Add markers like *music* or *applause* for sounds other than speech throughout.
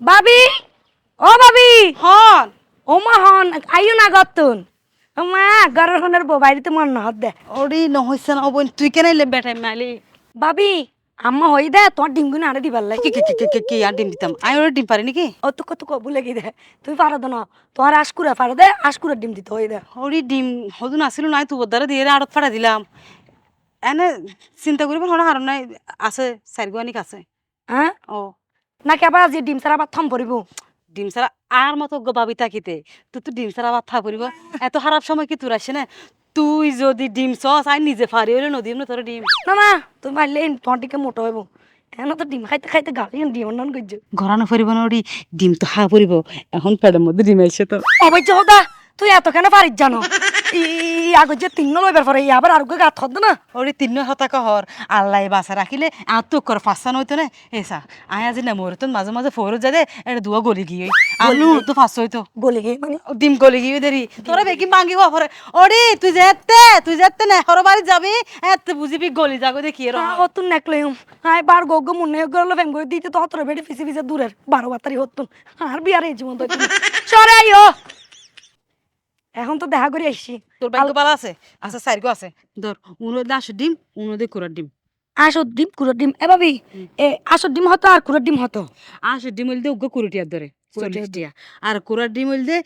ভাবি ও ভাবি হন। ও মা হন আইও না গতুন ও মা ঘরের হনের বউ বাড়িতে মন না হদ দে। ওরি নহইছে না বোন তুই কেন এলে বেটাই নাইলি ভাবি আম্মা হই দে তোমার ডিমগুলো আনে দিবার লাই কি কি কি কি কি আর ডিম দিতাম? আমি ওর ডিম পারি নাকি ও তো কত কবু লেগে দে তুই পারো না। তোমার আশকুরা পারো দে আশকুরা ডিম দিতে হই দে। ওরি ডিম হদুন আসিল নাই তুই দ্বারা দিয়ে আড়ত ফাড়া দিলাম। এনে চিন্তা করিব হনা হারণ নাই আছে চারিগুয়ানিক আছে। হ্যাঁ? ও। নাকি আবার আজি ডিম সারা আবার থম পড়িব ডিম ছাড়া আর মতো গো বাবি তাকিতে। তুই তো ডিম ছাড়া আবার থা এত খারাপ সময় কি তোর আসে না? তুই যদি ডিম চস আই নিজে ফারি হইলে নদীম না তোর ডিম। না না পারলে তোমার দিকে মোটো হইব এখন তো ডিম খাইতে খাইতে গালি ডিম অন্যান্য করছ ঘরানো ফুরিব না ডিম তো হা পরিব এখন পেটের মধ্যে ডিম আইসে তো অবৈধ হদা তুই এত কেন পারিস জানো? ই আগত যে তিন লইবার পরে আবার আর গাত হদ না? ওরে তিন্ন হতা কহর আল্লাহ বাসা রাখিলে আর তো কর ফাঁসা নইতো না। এসা আয় আজি না মোর তো মাঝে মাঝে ফোরত যাদে এটা দুয়া গলি গিয়ে আলু তো ফাঁস হইতো। বলে গে মানে? ডিম গলি গিয়ে দেরি। তোরা বেকি মাঙ্গি হওয়া পরে ওরে তুই যেতে তুই যেতে না হর বাড়ি যাবি। এত বুঝিবি গলি যাগো দেখি এর ও তুন নেকলে হাই বার গোগ মুন্নে গরল ফেম করে দিতে তো হতরে বেড়ে ফিসি ফিসে দূরের। বারো বাতারি হতুন আর বিয়ার জীবন তো *laughs* সরে আইও! এখন তো দেখা করে আসছি। তোর ব্যাগ বালা আছে? আচ্ছা সাইরগো আছে। ধর উনো দে আসো ডিম উনো দে কুড়ার ডিম। আসো ডিম কুড়োর ডিম। এ ভাবি এ আসো ডিম হতো আর কুড়োর ডিম হতো? আসো ডিম হইল দে উগ্র কুড়ি টিয়ার ধরে চল্লিশ টিয়া। আর কুড়ার ডিম হইল দে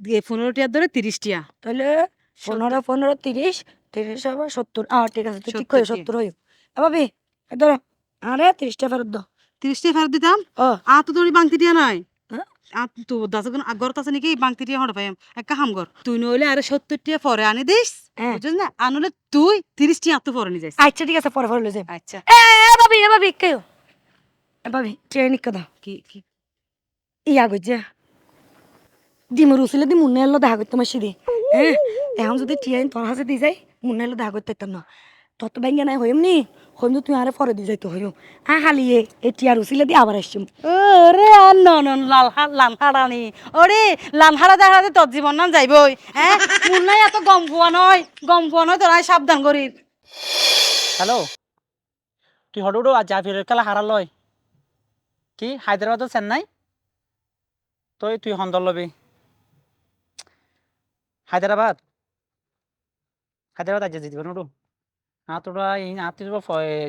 দিয়ে পনেরো টিয়ার ধরে তিরিশ টিয়া। তাহলে পনেরো পনেরো তিরিশ তিরিশ আবার সত্তর। আ ঠিক আছে তুই ঠিক করে? সত্তর হইও। এ ভাবি ধরো আরে তিরিশটা ফেরত দাও। তিরিশ টিয়া ফেরত দিতাম? আ তো তোর বাংতি টিয়া নাই? তো আগর নাকি বাংতি হড় পাইম। তুই নইলে আরে সত্তর টিয়া পরে আনি দিস হ্যাঁ। বুঝছিস না? আনলে তুই তিরিশ টিয়া তো পরে নিয়ে যাইস। আচ্ছা ঠিক আছে পরে পরে লয়ে যাই। আচ্ছা। এ এ ভাবি এ ভাবি কেউ? এ ভাবি ট্রেন কথা কি কি? ইয়া গজ্জা ডিমর উচিলে দি মুন্নে এলো দেখা করতে মাসি দি। হ্যাঁ এখন যদি তোর দি যাই মুন্নে এলো দেখা করতে না। তত ব্যাঙ্গে নাই হইম নি? হইম তুই আরে পরে দি যাইতো হইম আ এ এই টিয়ার উচিলে দি আবার আসছিম ওরে আর নন লাল লাল হাড়ানি ওরে, লাল দেখা দে তোর জীবন না যাইবই হ্যাঁ? মুন নাই এত গম পোয়া নয় গম পোয়া নয় তোরা সাবধান করি হ্যালো? তুই হঠাৎ উঠো, আজ ফিরে খেলা হারা লয়। কি? হায়দ্রাবাদ চেন্নাই? তই, তুই সন্দর লবি। হায়দ্রাবাদ? হায়দ্রাবাদ আজ জিতব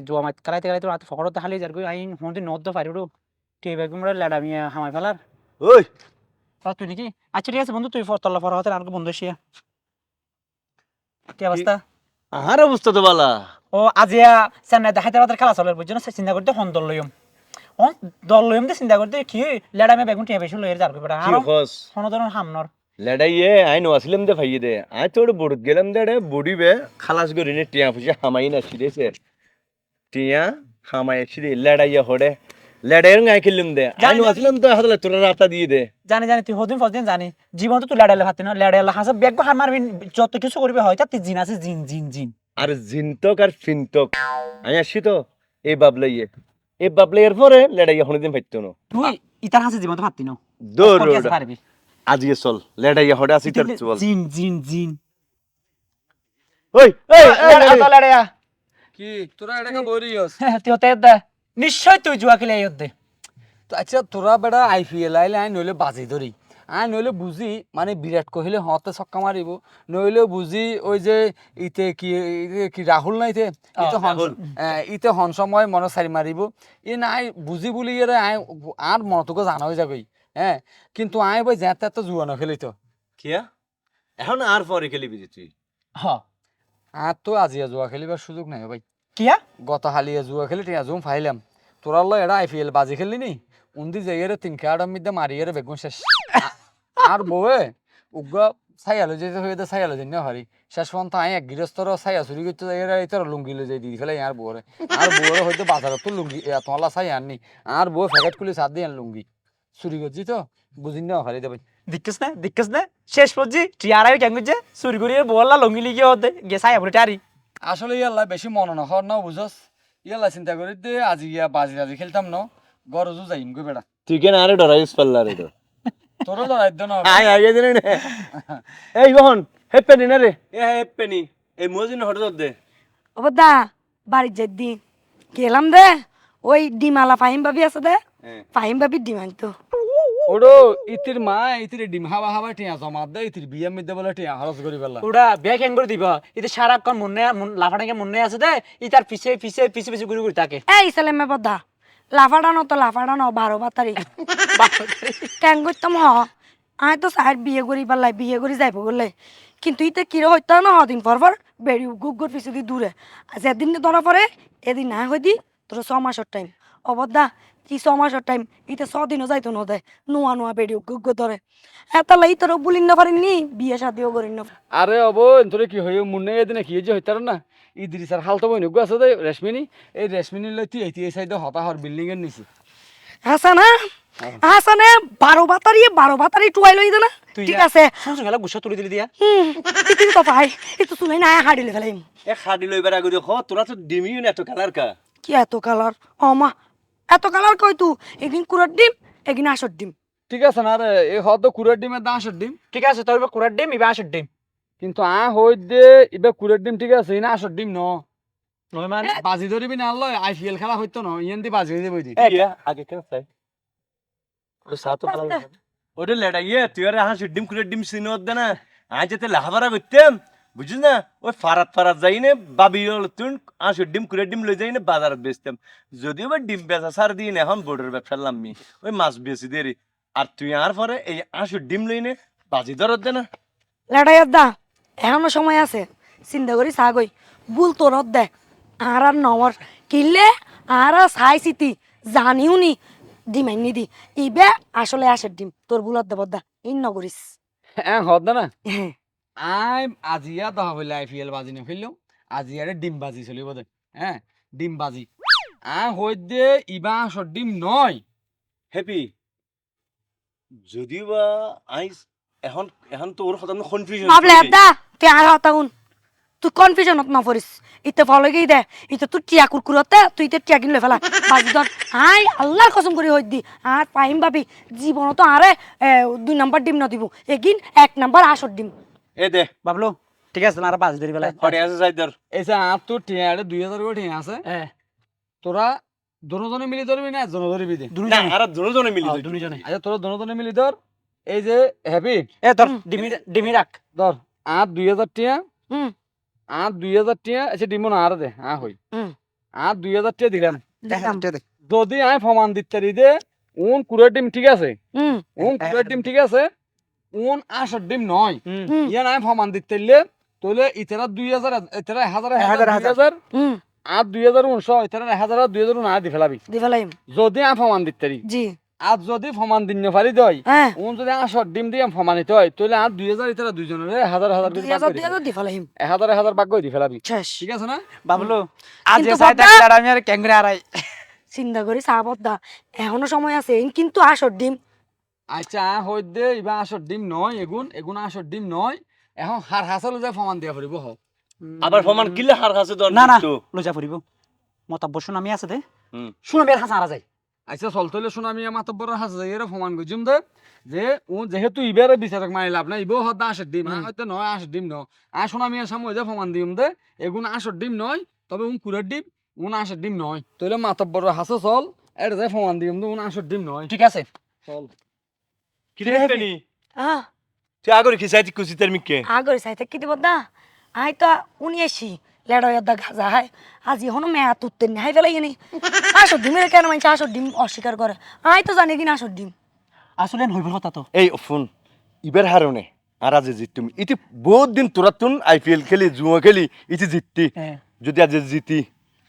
জোয়া মাত আতি হালি যার গই আইন নদ হামাই ফেলার। ওই! তা তুই নাকি? আচ্ছা ঠিক আছে বন্ধু তুই তল্লা ফর হতে আর বন্ধু এসিয়া কি অবস্থা? আহার অবস্থা তো বালা। ও আজিয়া চেন্নাইতে হায়দ্রাবাদের খেলা চলে বুঝছ না? চিন্তা করতে হন দল লইম। দল লইম দে চিন্তা করতে কি লেডামে বেগুন টিয়া বেশি লইয়ের যার আর হন ধরন হামনর। লেডাইয়ে আই নছিলাম দে ভাইয়ে দে আই তোর বড় গেলাম দে রে বড়িবে খালাস গরি নে টিয়া ফুসে হামাই না ছিড়েছে টিয়া হামাই ছিড়ে লেডাইয়ে হড়ে লেডাইয়ের গাই খেললাম দে আই জানি, নছিলাম তো হাতলে তোর রাস্তা দিয়ে দে জানি জানি তুই হদিন ফদিন জানি জীবন তো তুই লেডাইলে হাতে না লেডাইলে হাসা বেগ হার মারবি যত কিছু করবি হয় তাতে জিন আছে জিন জিন জিন আর জিনতক আর ফিনতক আই আসি তো এই বাবলাইয়ে এই বাবলাইয়ের পরে লেডাইয়ে হনিদিন ফাইতো না তুই ইতার হাসে জীবন তো হাতি না দৌড় পারবি আজকে চল লেডাইয়ে হড়ে আসি তোর চল। জিন জিন জিন। ওই এই এই, লেডা লেডা কি তোরা এটাকে বলিস তুই হতে দে। নিশ্চয় তুই জুয়া খেলে দে। তো আচ্ছা তোরা আইপিএল আইলে আই নইলে বাজি ধরি আই নইলে বুঝি মানে বিরাট কোহলি হতে ছক্কা মারিব নইলে বুঝি ওই যে ইতে কি কি রাহুল না ইতে ইতে হন ইতে হন সময় মনে সারি মারিব ই নাই বুঝি বলি আই আর মনতকে জানা হয়ে যাবে হ্যাঁ কিন্তু আই বই যেতে তো জুয়া না খেলিত। কিয়া? এখন আর পরে খেলিবি যে তুই? হ। আর তো আজিয়া জুয়া খেলিবার সুযোগ নাই ভাই। কিয়া? গত হালিয়া জুয়া খেলি টিয়া জুম ফাইলাম। তোরার লো এটা আইপিএল বাজি খেললি নি? উন্দি যাইয়ের তিন খেয়াটার মধ্যে মারিয়ে বেগুন শেষ। আর বউয়ে উগ্র ছাইয়ালো যেতে হয়ে তো ছাইয়ালো যেন হারি। শেষ পর্যন্ত আই এক গৃহস্থর ছাইয়া চুরি করতে যাই এরা তোর লুঙ্গি লো যাই দি ফেলে আর বউরে। আর বউরে হয়তো বাজারত তো লুঙ্গি তোমালা ছাই আননি। আর বউ ফ্যাকেট খুলে সাত দিয়ে আন লুঙ্গি। চুরি করছি তো বুঝিন না হারি দেবে দিক্কস না দিক্কস না? শেষ পর্যন্ত টিয়ারাই কেন করছে চুরি করিয়ে বললা লঙ্গি লিগে হতে গেছাই আপনি টারি আসলে ইয়াল্লা বেশি মনে না হর না বুঝস ইয়াল্লা চিন্তা করি দে আজি গিয়া বাজি টাজি খেলতাম ন গরজও যাইম গো বেড়া। তুই কেন আরে ডরাইস পারলা রে তো তোরও লড়াই না আয় আগে দিন রে এই বহন হেপে নি না রে এ হেপে নি এই মজিন হঠাৎ দে। ও দা বাড়ির যাই দি গেলাম দে ওই ডিমালা ফাহিম ভাবি আছে দে। ফাহিম ভাবি ডিম আনতো ওডো ইতির মা ইতির ডিম হাবা হাবা টিয়া জমা দে ইতির বিয়ে মধ্যে বলে টিয়া খরচ করি পেলা ওটা বিয়া কেন করে দিব। ইতে সারাক্ষণ মনে লাফাটাকে মনে আছে দে ই তার পিছে পিছে পিছে পিছে ঘুরে ঘুরে থাকে এই ছেলে বদা লাফাডানো তো লাফাডানো বারো বাতারি। কেন করতাম হ আয় তো সাইড বিয়ে করি পারলাই বিয়ে করি যাইব বলে। কিন্তু ইতে কিরে হইতো না হদিন পর পর বেড়ি গুগ্গর পিছে দি দূরে। আর যেদিন ধরা পরে এদিন না হই দি তোর ছ মাসের টাইম অবদা কি ছ মাসের টাইম ইতে ছ দিনও যাইতো ন দেয় নোয়া নোয়া বেড়ি গুগ্গ ধরে। এতালা ইতর বুলিন না পারিনি? বিয়ে শাদিও করিন না। আরে অব তোরে কি হইও মুন্নে এদিনে? কি যে হইতার না? ইদ্রিস আর হালতো বই নুগু আছে দে রেশমিনি। এই রেশমিনি লই তুই এই সাইডে হতাহর বিল্ডিং এর নিচে। হাসানা? হাসানে বারো বাতারি বারো বাতারি টুয়াই লই দে না। তুই ঠিক। আছে। শুনছো গেলা গুসা তুলে দিলি দিয়া। হুম ইতি তো পাই। ইতো শুনাই না হাড়িলে ফেলাইম। এ খাদি লইবার আগে দেখো তোরা তো ডিমিও না এত কালার কা। কি এত কালার? ও মা এত কালার কই তু? একদিন কুড়ার ডিম একদিন আসর ডিম। ঠিক আছে না রে এই হদ কুড়ের ডিমের দাম আসার ডিম। ঠিক আছে তোর কোরার ডিম ইবা আসর ডিম। কিন্তু আ হই দে ইবে কুড়ের ডিম ঠিক আছে ইনা আসর ডিম ন। নয় মানে বাজি ধরিবি না লয় আইপিএল খেলা হইতো ন ইয়ান দি বাজি হই দেবই দি ইয়া আগে কেন চাই। ওটা সাতো ভালো ওটা লেডাইয়ে তুই আর হাঁ ডিম কুড়ে ডিম সিনত দে না। আজ যেতে লাহাবারা করতাম। বুঝিস না? ওই ফারাত ফারাত যাই না বাবি তুই আঁশ ডিম কুড়ে ডিম লই যাই না বাজারত বেচতাম। যদিও বা ডিম বেচা সার দিন এখন বোর্ডের ব্যবসা লাম্মি ওই মাছ বেশি দেরি। আর তুই আর পরে এই আঁশ ডিম লই নে বাজি ধরত দে না। লেটাই দা এখনও সময় আছে। চিন্তা করি সাগই বুল তোর দে। আর আর নমর কিনলে আর আর চাই চিতি জানিও নি ডিম আইনি দি। ইবে আসলে আসের ডিম তোর বুলত দেব দা ইন নগরিস হ্যাঁ হদ না। হ্যাঁ। আই আজিয়া দহা বলে আইপিএল বাজি না ফেলল। আজিয়ারে ডিম বাজি চলিব দে হ্যাঁ? ডিম বাজি। আ হই দে ইবা আসর ডিম নয়। হ্যাপি যদিও বা আইস এখন এখন তোর হতাম কনফিউশন ভাবলে দা তুই আর হতাউন তুই কনফিউশনত ন পড়িস ইতে ফলো গেই দে ইতে তুই টিয়া কুরকুরতে তুই ইতে টিয়া কিনলে ফেলা। বাজি ধর আই আল্লাহর কসম করে হই দি। আর পাইম ভাবি জীবন তো আরে এ, দুই নাম্বার ডিম ন দিব এগিন এক নাম্বার আসর ডিম। এ দে। বাবলু ঠিক আছে আর বাজ ধরি বেলায়। হরে আছে যাই ধর। এই যে আর দুই হাজার করে টিয়া আছে। হ্যাঁ। তোরা দনোজনে মিলি ধরবি না একজনে ধরবি দে। না আর দুজনে মিলি ধরি। দুজনে। আচ্ছা তোরা দনোজনে মিলি ধর। এই যে হ্যাপি এ তোর ডিমি ডিমি রাখ। ধর আর দুই হাজার টিয়া হুম। আর দুই হাজার টিয়া আচ্ছা ডিমো না আর দে হ্যাঁ হই। হুম। আর দুই হাজার টিয়া দিলাম। যদি আমি প্রমাণ দিতে দে উন কুড়ের ডিম ঠিক আছে। হুম। উন কুড়ের ডিম ঠিক আছে উন আসার ডিম নয়। হুম। ইয়ান প্রমাণ দিতে লে তোলে ইতারা দুই হাজার ইতারা এক হাজার এক হাজার, হাজার দুই হাজার হুম। আর দুই হাজার উনশো ইতারা হাজার আর দুই হাজার উনা দি ফেলাবি দি ফেলাইম যদি আমি প্রমাণ দিতে রি জি। আর যদি প্রমাণ দিন পারি দই উন যদি আসার ডিম দিয়ে প্রমাণিত হয় তাহলে আর দুই হাজার ইতারা দুইজনের হাজার হাজার দুই হাজার দুই হাজার দি ফেলাইম এক হাজার এক হাজার ভাগ করে দি ফেলাবি ঠিক আছে না? বাবলু আজ আমি আর ক্যাংরে আড়াই চিন্তা করি সাবত দা এখনও সময় আছে কিন্তু আসর ডিম। আচ্ছা হই দে ইবা আসর ডিম নয় এগুন এগুন আসর ডিম নয়। এখন হার হাসালো যায় প্রমাণ দিয়া পড়িব হোক আবার প্রমাণ কিলে হার কাছে ধর না না। লজা ফুরিব মতাব্য শুনামি আছে দে। আর হাসা আরা যায় আচ্ছা চলতে হলে শোনা আমি মাতব্বর হাসে যাই এর প্রমাণ করছিম দে। যে ও যেহেতু ইবারে বিচারক মানি লাভ নাই ইবো হদ আসর ডিম হয়তো নয় আসর ডিম ন। আর শোনা আমি সামনে যে প্রমাণ দিম দে। এগুন আসর ডিম নয় তবে উন কুড়ের ডিম উন আসর ডিম নয়। তাহলে মাতব্বর হাসে চল এর যে প্রমাণ দিম দে উন আসর ডিম নয়। ঠিক আছে। চল। কি রে হেপি হ্যাঁ তুই আগরে কি চাইতি কুচি তার মিকে আগর চাইতে কি দিব দা আই তো উনি এসি লেড়াই দা গাজা হাই আজি এখনও মেয়া তুত্তে নি হাই ফেলাই নি আসর ডিমের কেন মানছে আসর ডিম অস্বীকার করে আই তো জানি কিনা আসর ডিম আসলে হইব কথা তো এই ফোন ইবার হারনে আর আজ জিত তুমি ইতি বহুত দিন তোরা তুন আইপিএল খেলি জুয়া খেলি ইতি জিততি যদি আজ জিতি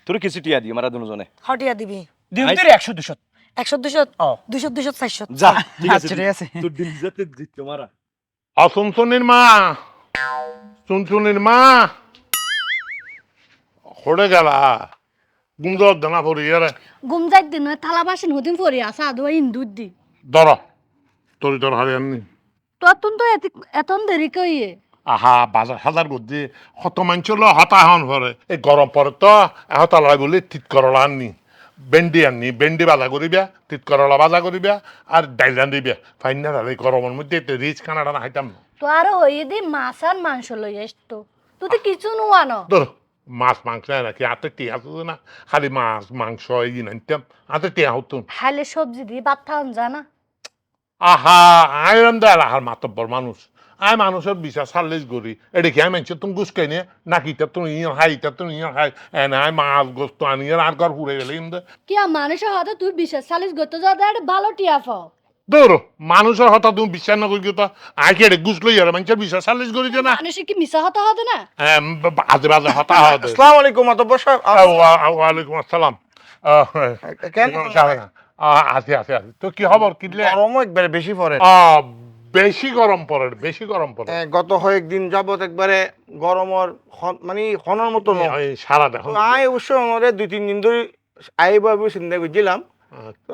তোর কিছু টিয়া দি মারা দুজনে হটিয়া দিবি দিন তোর একশো দুশো একশো দুশো ও। দুশো দুশো চারশো। যা ঠিক আছে আচ্ছা, ঠিক আছে। তোর দিন যাতে জিততে মারা। অসুনসুনির মা? চুনচুনির মা? সরে গেলা। গুঞ্জর দানা পড়ি ইয়ারে গুম দিন থালা বাসন হদিন পরি আসা আদুয়া ইন্দুর দি। ধর তোর তোর হারিয়াননি ততন তো এতন দেরি কইয়ে? আহা বাজার মানছ ল হতাহন ভরে। এই গরম পরে তো এহতালা গুলি তিত করলা আননি। ভেন্ডি আননি ভেন্ডি বাজা করিবা তিত করলা বাজা করিবা আর ডাইল রান্ধিবা ফাইন না এই গরমের মধ্যে রিচ খানাটা না খাইতাম না? তো আর হইয়ে দি মাছ আর মাংস লই আসতো তুই তো কিছু নোয়ানো ধর মাছ মাংস নাকি হাতে টিয়া আছে না খালি মাছ মাংস এই নাইতাম হাতে টিয়া হতো হালে সবজি দিয়ে ভাত খাওয়ান জানা? আহা আইরাম দে এলাকার মাতব্বর মানুষ আই মানুষের বিচার সাল্লিশ করি এটা কি আমি মানছি তুমি গুসকাই নিয়ে নাকি তা তুমি ইয়ে তা তুমি ইয়ে খাই এনে আই মাছ গোস্ত আনিয়ে আর ঘর ঘুরে গেলে ইন্দে। কি মানুষের হাতে তুই বিশেষ সালিশ করতে যাওয়া একটা ভালো টিয়া পাও দৌড়ো মানুষের হতা তুমি বিশ্বাস না করি তো আই কে গুস লই আর মানুষের বিচার সাল্লিশ করি যে না। মানুষের কি মিশা হতে হবে না? বাজে বাজে হতা হতে। আসসালামু আলাইকুম মাতব্বর সাহেব ওয়ালাইকুম আসসালাম। আহ, কেন? আছে আছে আছে তো কি খবর কিনলে গরমও একবারে বেশি পড়ে বেশি গরম পড়ে বেশি গরম পড়ে। এ, গত কয়েকদিন যাবত একবারে গরমর মানে খনর মতো সারা দেখো আই অবশ্য আমারে দুই তিন দিন ধরে আইব চিন্তা করছিলাম।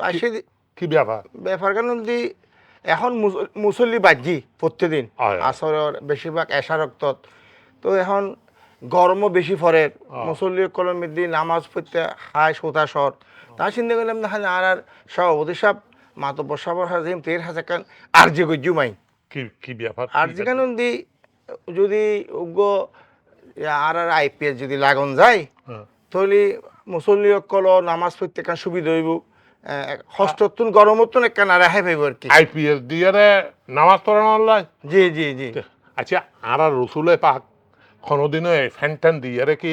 আসে কি ব্যাপার? ব্যাপার কেন দি এখন মুস- মুসল্লি বাজি প্রত্যেকদিন। হয়। আসরের বেশিরভাগ এশা রক্তত। তো এখন গরমও বেশি পড়ে। মুসল্লি কলমের দিন নামাজ পড়তে হাই সোতাসর। তা চিন্তা করলাম না আর আর সভাপতি সাহেব মাতব্বর সাহেবের হাজিম তের হাজার কান আর যে গজ্জু মাই কি কি ব্যাপার? আর কি যেখানে দি যদি উগ্র আর আর আইপিএস যদি লাগন যায় হ্যাঁ। তাহলে মুসল্লি অকল নামাজ পড়তে কান সুবিধা হইব। হস্ততুন গরমতুন একখান আর রেহাই পাইব আর কি। আইপিএস দিয়ে নামাজ পড়ানো লাই জি জি জি। আচ্ছা আর আর রসুলে পাক কোনোদিনও ফ্যান ট্যান দিয়ে রে কি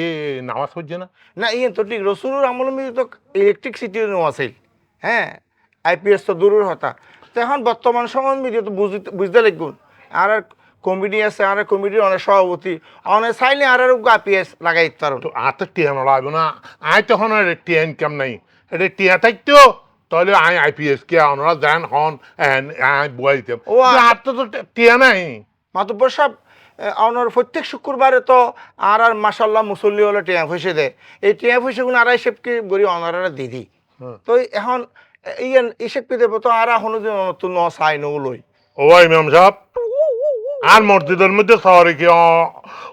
নামাজ পড়ছে না? না ইয়ে তো ঠিক রসুলের আমল মিলে তো ইলেকট্রিসিটি আছিল হ্যাঁ আইপিএস তো দূরের হতা তো এখন বর্তমান সময় মিলে তো বুঝতে বুঝতে লাগবে। আর আর কমিটি আছে আর কমিটির অনেক সভাপতি অনেক চাইলে আর আর আইপিএস লাগাই দিতে পারো তো আতে টিয়ানো লাগবে না। আই তখন টিয়া ইনকাম নাই। এটা টিয়া থাকতো তাহলে আই আইপিএস কে ওনারা যান হন আই বুয়াই দিতাম ও, আর তো টিয়া নাই। মাতব্বর সাহেব আপনার প্রত্যেক শুক্রবারে তো আর আর মাসাল্লাহ মুসল্লি হলে টিয়া পয়সা দেয়। এই টিয়া পয়সাগুলো আর হিসেবকে গড়ি অনারা দিদি তো এখন এই হিসেব কে তো আর এখনও যে নতুন ন চাই নলই ও ইমাম সাহেব আর মসজিদের মধ্যে শহরে কি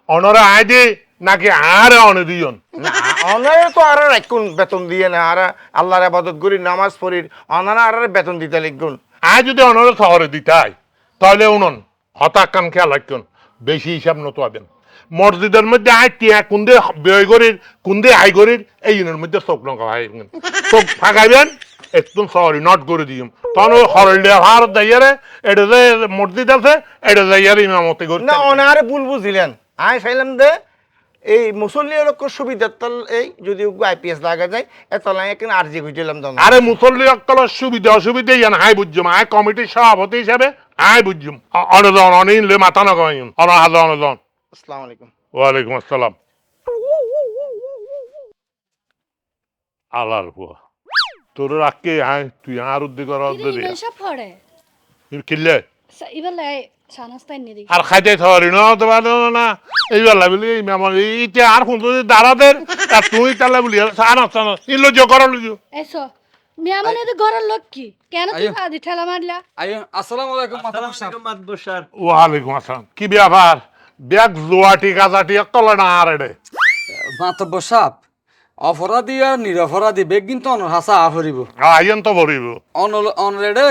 অনরা আয় দে নাকি আর অনে দুজন না অনারে তো আর রাখুন বেতন দিয়ে না আর আল্লাহর আবাদত করি নামাজ পড়ির অনারা আর বেতন দিতে লিখুন। আয় যদি অনরা শহরে দিতাই তাহলে উনন হতাক কান খেয়াল রাখুন বেশি হিসাব নতো হবেন মসজিদের মধ্যে আয় টিয়া কুন্দে ব্যয় করির কুন্দে আয় করির এই জনের মধ্যে চোখ লঙ্কা ভাই চোখ ফাঁকাইবেন একদম সরি নট করে দিম। তখন ওই হরলিয়া ভারত যাইয়ারে এটা যে মসজিদ আছে এটা যাইয়ারে ইমামতি করি না অনারে ভুল বুঝিলেন। আমি চাইলাম দে এই মুসল্লি লোক সুবিধা তাল এই যদি আইপিএস লাগা যায় এত লাগে এখানে আর্জি খুঁজছিলাম তো আরে মুসল্লি অক্কলের সুবিধা অসুবিধা ইয়ান হাই বুঝছুম আই কমিটির সভাপতি হিসাবে আই বুঝছুম অনজন অনিলে মাথা নকম অনহাজ অনজন আসসালামু আলাইকুম। ওয়ালাইকুম আসসালাম। আল্লাহর বুয়া তোর রাখকে আয় তুই আর উদ্যোগ করার উদ্যোগ সব পড়ে। লাই সানাস্তাই দেখি আর খাইতে থারি না তো পারো না এইবার লাগলি আমার এইটা আর শুনতো দাঁড়াদের আর তুই তাহলে বলি না ইলো জো করা লুজো এসো মেয়ামান এদের ঘরের লোক কি? কেন তুই আদি ঠেলা মারলা? আইন আসসালামু আলাইকুম সাহেব মাতব্বর সাহেব ওয়ালাইকুম আসসালাম। কি ব্যাপার? ব্যাগ জোয়াটি গাজাটি তলে না আর এডে? মাতাব্বর সাহেব অপরাধী আর নিরপরাধী বেগ কিন্তু অনর হাসা আফরিব আইন তো ভরিব। অনল অনরেডে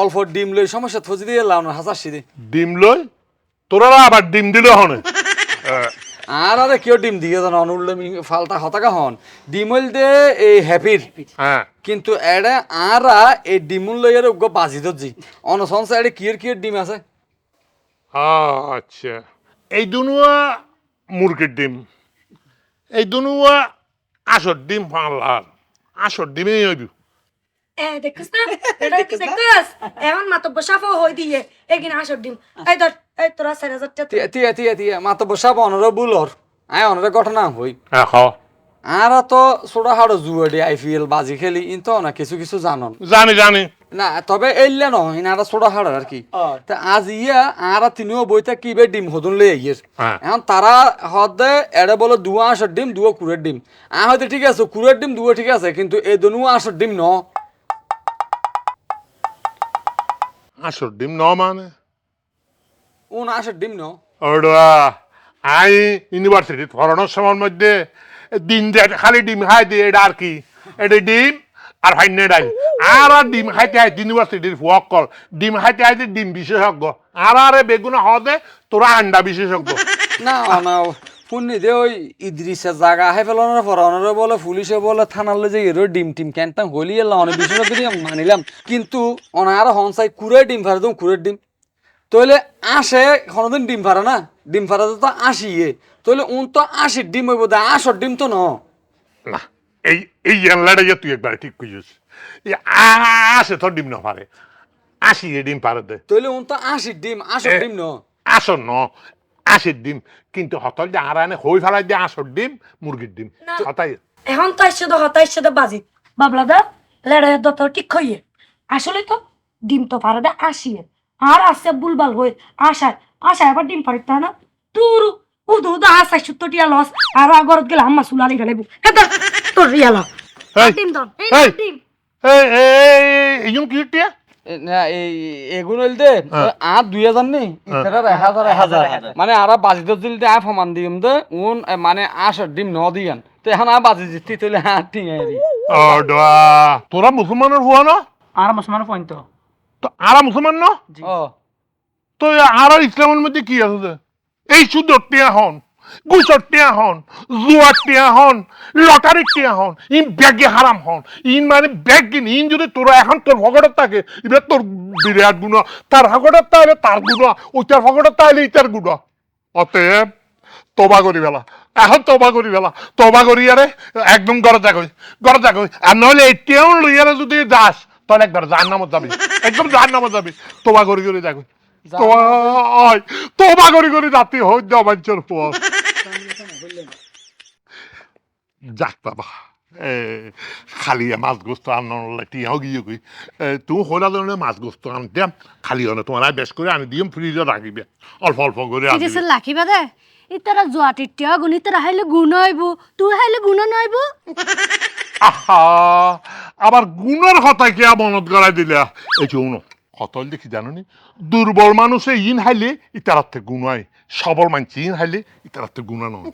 অল্প ডিম লই সমস্যা থজি দিয়ে লাউন হাসা সিদি। ডিম লই? তোরা আবার ডিম দিল হনে? আর আরে কেউ ডিম দিয়ে জানো? অনুল্লে ফালতা হতাকা হন। ডিম হইল দে এই হ্যাপির হ্যাঁ। কিন্তু এডে আরা এই ডিমুল লইয়ার উগ্র বাজি দজি অনসংসা এডে কিয়ের কিয়ের ডিম আছে? আচ্ছা। এই দুনুয়া মুরগির ডিম। এই দুনুয়া আসর ডিম ফাঁলার আসর ডিমই হইবি এ দেখছিস না এটা কি দেখছিস এমন মাতব্য সাফও হই দিয়ে এগিন হাসর ডিম এই ধর এই তোরা চার হাজার টাকা তিয়া তিয়া তিয়া তিয়া মাতো বসাব অনরে বুলর আয় অনরে ঘটনা হই হ্যাঁ আর তো ছোড়া হাড়ো জুয়াডি আইপিএল বাজি খেলি ইন তো না কিছু কিছু জানন জানি জানি না তবে এলে নয় ইনারা ছোড়া হাড় আর কি। তা আজ ইয়া আর তিনিও বইতে কি বে ডিম হদুন লই আইয়ের হ্যাঁ। এখন তারা হদে এড়ে বলে দুয়া আসার ডিম দুয়া কুড়ের ডিম। আ হয়তো ঠিক আছে কুড়ের ডিম দুয়া ঠিক আছে কিন্তু এই দনুয়া আসার ডিম ন আসর ডিম ন মানে? উন আসার ডিম ন ওরা আই ইউনিভার্সিটি পড়ানোর সময়ের মধ্যে দিন যে খালি ডিম খাই দিয়ে এটা আর কি? এটা ডিম আর ফাইনে ডাইল। আর আর ডিম খাইতে আই ইউনিভার্সিটির কল ডিম খাইতে আইতে ডিম বিশেষজ্ঞ। আর আরে বেগুন হদে তোরা আন্ডা বিশেষজ্ঞ। না না শুনি দে ওই ইদ্রিসের জায়গা আহে ফেলানোর পরানোর বলে পুলিশে বলে থানালে যে এরো ডিম টিম ক্যান্টাম হলি এলাম অনেক করে মানিলাম। কিন্তু অনার হনসাই কুড়ে ডিম ফারে তুমি কুড়ের ডিম। তইলে আসে কোনোদিন ডিম ফারে না। ডিম ফারাতে তো আসিয়ে তইলে উন তো আশির ডিম হইব দে আশর ডিম তো ন। না এই এই লেড়াইয়া তুই একবার ঠিক এই আসে তোর ডিম না পারে। আসি এ ডিম পারে দে। তইলে উন তো আশির ডিম আশর ডিম ন। আসর ন আশির ডিম। কিন্তু হতল যে আর আনে হই ফেলাই দিয়ে আসর ডিম মুরগির ডিম। হতাই এখন তো আসছে তো হতাই আসছে তো বাজি। বাবলা দা লেড়াই দত ঠিক হইয়ে। আসলে তো ডিম তো পারে দে আসিয়ে আর আসছে বুলবাল হয়ে আশায়। আশায় আবার ডিম পারিত না। তুরু উদু উদু আশায় সত্তর টিয়া লস। আর আগরত গেলে আম্মা সুলালি ফেলাইবো। হেতা তোর রিয়া ল। এই, ডিম দন এই ডিম এই এই এই কি টিয়া? এ, না, এই এগুলো দে। আর দুই হাজার নেই ইতারা এক হাজার এক হাজার মানে আর বাজি তো দিল ফমান দিম দে। উন মানে আশর ডিম ন দিয়ান। তো এখন আর বাজি জিতি হ্যাঁ ডা। তোরা মুসলমানের হুয়া না? আর মুসলমান পয়েন্ট তো। আরা মুসলমান না? তো আর ইসলামের মধ্যে কি আছে? এই শুধু টিয়া হন। গুছর টিয়া হন জুয়ার টিয়া হন লটারির টিয়া হন ইন ব্যাগে হারাম হন। ইন মানে ব্যাগ কিন ইন যদি তোরা এখন তোর ভগটের থাকে এবার তোর বিরাট গুণ তার ভগটের তাহলে তার গুণ ওইটার ভগটের তাহলে ইটার গুণ। অতএব তবা করি বেলা এখন তবা করি বেলা তবা করি আরে একদম গড়ে যাগই গড়ে যাগই আর নইলে এটিয়াও লইয়ারে যদি যাস তাহলে একবার জাহান নামত যাবি একদম জাহান নামত যাবি। তবা করি করি যাগই তোবা করি করি যাতি হই জবাঞ্চর পর যাক বাবা খালি মাছ গোস্ত আনলে টিয়াও গিয়ে গই তুমি হইলা ধরনের মাছ গোস্ত আনতে খালি হলে তোমার বেশ করে আনি দিম ফ্রিজে রাখিবে অল্প অল্প করে লাখিবা দে ইতারা জোয়াটির টিয়া গুণ ইতারা হাইলে গুণ হইব তুই হাইলে গুণ নইব আহা আবার গুণের কথা কে মনত করাই দিলা এই যে উনো হতল দেখি জানোনি দুর্বল মানুষে ইন হাইলে ইতারাতে গুণ হয় সবল মানছি ইন হাইলে ইতারাতে গুণা নয়